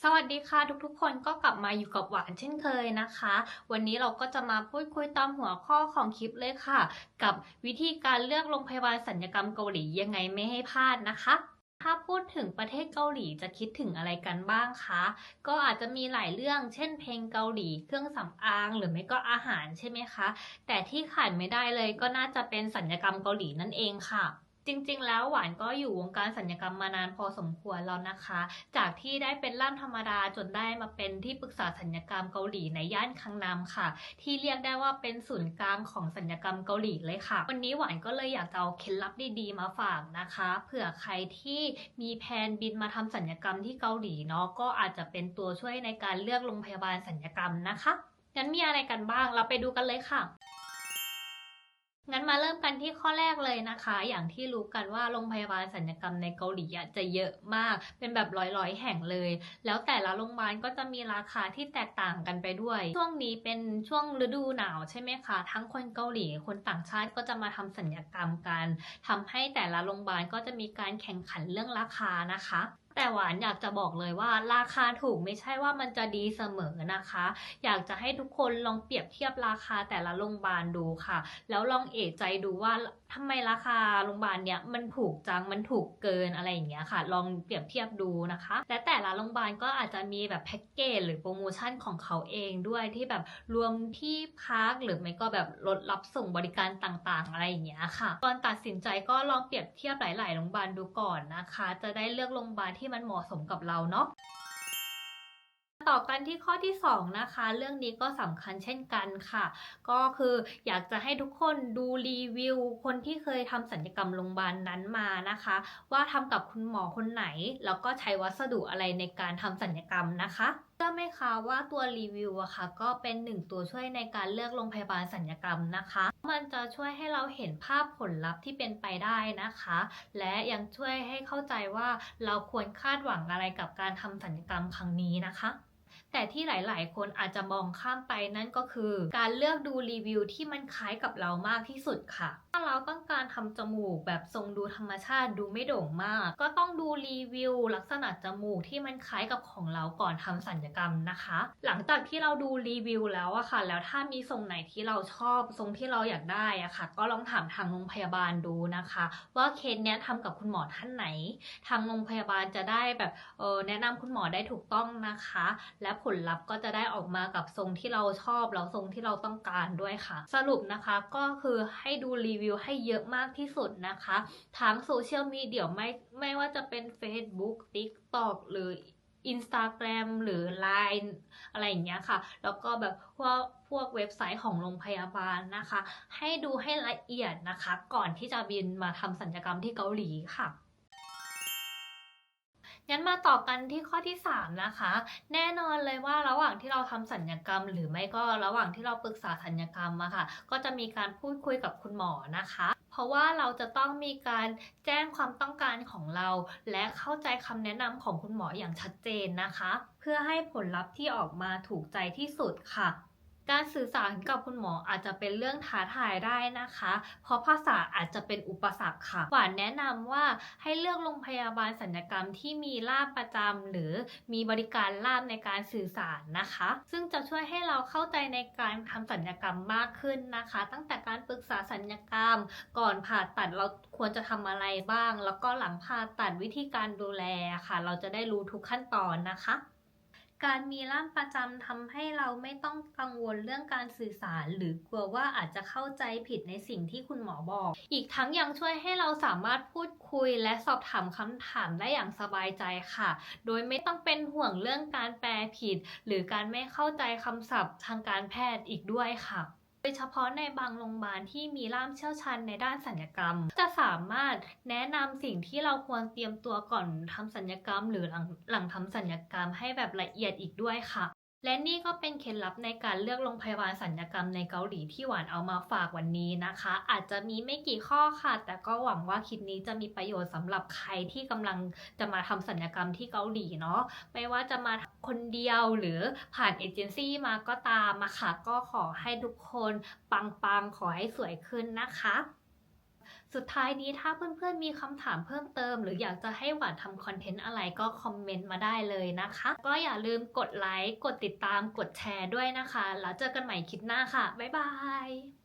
สวัสดีค่ะทุกๆ คนก็กลับมาอยู่กับหวานเช่นเคยนะคะ วันนี้เราก็จะมาพูดคุยตามหัวข้อของคลิปเลยค่ะ กับวิธีการเลือกโรงพยาบาลสัญญกรรมเกาหลียังไงไม่ให้พลาดนะคะถ้าพูดถึงประเทศเกาหลีจะคิดถึงอะไรกันบ้างคะ ก็อาจจะมีหลายเรื่อง เช่น เพลงเกาหลี เครื่องสำอาง หรือไม่ก็อาหารใช่ไหมคะ แต่ที่ขาดไม่ได้เลยก็น่าจะเป็นสัญญกรรมเกาหลีนั่นเองค่ะ จริงๆ แล้วหวานก็อยู่วงการสัญญกรรมมานานพอสมควรแล้วนะคะ จากที่ได้เป็นล่ามธรรมดาจนได้มาเป็นที่ปรึกษาสัญญกรรมเกาหลีในย่านคังนามค่ะ ที่เรียกได้ว่าเป็นศูนย์กลางของสัญญกรรมเกาหลีเลยค่ะ วันนี้หวานก็เลยอยากจะเอาเคล็ดลับดีๆมาฝากนะคะ เผื่อใครที่มีแผนบินมาทำสัญญกรรมที่เกาหลีเนาะก็อาจจะเป็นตัวช่วยในการเลือกโรงพยาบาลสัญญกรรมนะคะงั้นมีอะไรกันบ้างเราไปดูกันเลยค่ะ งั้นมาเริ่มกันที่ข้อแรกเลยนะคะ อย่างที่รู้กันว่าโรงพยาบาลสัญญกรรมในเกาหลีจะเยอะมาก เป็นแบบร้อยๆแห่งเลย แล้วแต่ละโรงพยาบาลก็จะมีราคาที่แตกต่างกันไปด้วย ช่วงนี้เป็นช่วงฤดูหนาวใช่ไหมคะ ทั้งคนเกาหลี คนต่างชาติก็จะมาทำสัญญกรรมกันทำให้แต่ละโรงพยาบาลก็จะมีการแข่งขันเรื่องราคานะคะ แต่หวานอยากจะบอกเลยว่าราคาถูกไม่ใช่ว่ามันจะดีเสมอนะคะ อยากจะให้ทุกคนลองเปรียบเทียบราคาแต่ละโรงพยาบาลดูค่ะ แล้วลองเอะใจดูว่าทำไมราคาโรงพยาบาลเนี้ยมันถูกจังมันถูกเกินอะไรอย่างเงี้ยค่ะ ลองเปรียบเทียบดูนะคะ และแต่ละโรงพยาบาลก็อาจจะมีแบบแพ็กเกจหรือโปรโมชั่นของเขาเองด้วยที่แบบรวมที่พักหรือไม่ก็แบบรถรับส่งบริการต่างๆ อะไรอย่างเงี้ยค่ะก่อนตัดสินใจก็ลองเปรียบเทียบหลาย ๆ โรงพยาบาลดูก่อนนะคะ จะได้เลือกโรงพยาบาลที่มันเหมาะสมกับเราเนาะต่อกันที่ข้อที่ 2 นะคะ เรื่องนี้ก็สำคัญเช่นกันค่ะ ก็คืออยากจะให้ทุกคนดูรีวิว คนที่เคยทำสัญญกรรมโรงพยาบาลนั้นมานะคะ ว่าทำกับคุณหมอคนไหน แล้วก็ใช้วัสดุอะไรในการทำสัญญกรรมนะคะ ชื่อไหมคะว่าตัวรีวิวอะค่ะก็เป็นหนึ่งตัวช่วยในการเลือกโรงพยาบาลสัญญกรรมนะคะ มันจะช่วยให้เราเห็นภาพผลลัพธ์ที่เป็นไปได้นะคะ และยังช่วยให้เข้าใจว่าเราควรคาดหวังอะไรกับการทำสัญญกรรมครั้งนี้นะคะ แต่ที่หลาย ๆ คนอาจจะมองข้ามไปนั่นก็คือ การเลือกดูรีวิวที่มันคล้ายกับเรามากที่สุดค่ะ ถ้าเราต้องการทำจมูกแบบทรงดูธรรมชาติดูไม่โด่งมาก ก็ต้องดูรีวิว ลักษณะจมูกที่มันคล้ายกับของเราก่อนทำสัญญกรรมนะคะ หลังจากที่เราดูรีวิวแล้วอะค่ะ แล้วถ้ามีทรงไหนที่เราชอบทรงที่เราอยากได้อะค่ะ ก็ลองถามทางโรงพยาบาลดูนะคะ ว่าเคสเนี้ยทำกับคุณหมอท่านไหน ทางโรงพยาบาลจะได้แบบเออแนะนำคุณหมอได้ถูกต้องนะคะ และผลลัพธ์ก็จะได้ออกมากับทรงที่เราชอบแล้วทรงที่เราต้องการด้วยค่ะ สรุปนะคะก็คือให้ดูรีวิวให้เยอะมากที่สุดนะคะทั้งโซเชียลมีเดียไม่ไม่ว่าจะเป็น Facebook TikTok หรือ Instagram หรือ Line อะไรอย่างเงี้ยค่ะ แล้วก็แบบพวกพวกเว็บไซต์ของโรงพยาบาลนะคะ ให้ดูให้ละเอียดนะคะ ก่อนที่จะบินมาทำสัญญกรรมที่เกาหลีค่ะ งั้นมาต่อกันที่ข้อที่ 3 นะคะ แน่นอนเลยว่าระหว่างที่เราทำสัญญกรรม หรือไม่ก็ระหว่างที่เราปรึกษาสัญญกรรมอะค่ะ ก็จะมีการพูดคุยกับคุณหมอนะคะ เพราะว่าเราจะต้องมีการแจ้งความต้องการของเรา และเข้าใจคำแนะนำของคุณหมออย่างชัดเจนนะคะ เพื่อให้ผลลัพธ์ที่ออกมาถูกใจที่สุดค่ะ การสื่อสารกับคุณหมออาจจะเป็นเรื่องท้าทายได้นะคะ เพราะภาษาอาจจะเป็นอุปสรรคค่ะ หวานแนะนำว่าให้เลือกโรงพยาบาลสัญญกรรมที่มีล่ามประจำหรือมีบริการล่ามในการสื่อสารนะคะ ซึ่งจะช่วยให้เราเข้าใจในการทำสัญญกรรมมากขึ้นนะคะ ตั้งแต่การปรึกษาสัญญกรรม ก่อนผ่าตัดเราควรจะทำอะไรบ้าง แล้วก็หลังผ่าตัดวิธีการดูแลค่ะ เราจะได้รู้ทุกขั้นตอนนะคะ การมีล่ามประจำทำให้เราไม่ต้องกังวลเรื่องการสื่อสาร หรือกลัวว่าอาจจะเข้าใจผิดในสิ่งที่คุณหมอบอก อีกทั้งยังช่วยให้เราสามารถพูดคุยและสอบถามคำถามได้อย่างสบายใจค่ะ โดยไม่ต้องเป็นห่วงเรื่องการแปลผิด หรือการไม่เข้าใจคำศัพท์ทางการแพทย์อีกด้วยค่ะ โดยเฉพาะในบางโรงพยาบาลที่มีล่ามเชี่ยวชาญในด้านสัญญกรรม จะสามารถแนะนำสิ่งที่เราควรเตรียมตัวก่อนทำสัญญกรรม หรือหลังหลังทำสัญญกรรมให้แบบละเอียดอีกด้วยค่ะ และนี่ก็เป็นเคล็ดลับในการเลือกโรงพยาบาลสัญญกรรมในเกาหลีที่หวานเอามาฝากวันนี้นะคะ อาจจะมีไม่กี่ข้อค่ะ แต่ก็หวังว่าคลิปนี้จะมีประโยชน์สำหรับใครที่กำลังจะมาทำสัญญกรรมที่เกาหลีเนาะไม่ว่าจะมาคนเดียวหรือผ่านเอเจนซี่มาก็ตามมาค่ะ ก็ขอให้ทุกคนปังๆขอให้สวยขึ้นนะคะ สุดท้ายนี้ถ้าเพื่อนๆมีคำถามเพิ่มเติม หรืออยากจะให้หวานทำคอนเทนต์อะไรก็คอมเมนต์มาได้เลยนะคะ ก็อย่าลืมกดไลค์กดติดตามกดแชร์ด้วยนะคะ แล้วเจอกันใหม่คลิปหน้าค่ะ บ๊ายบาย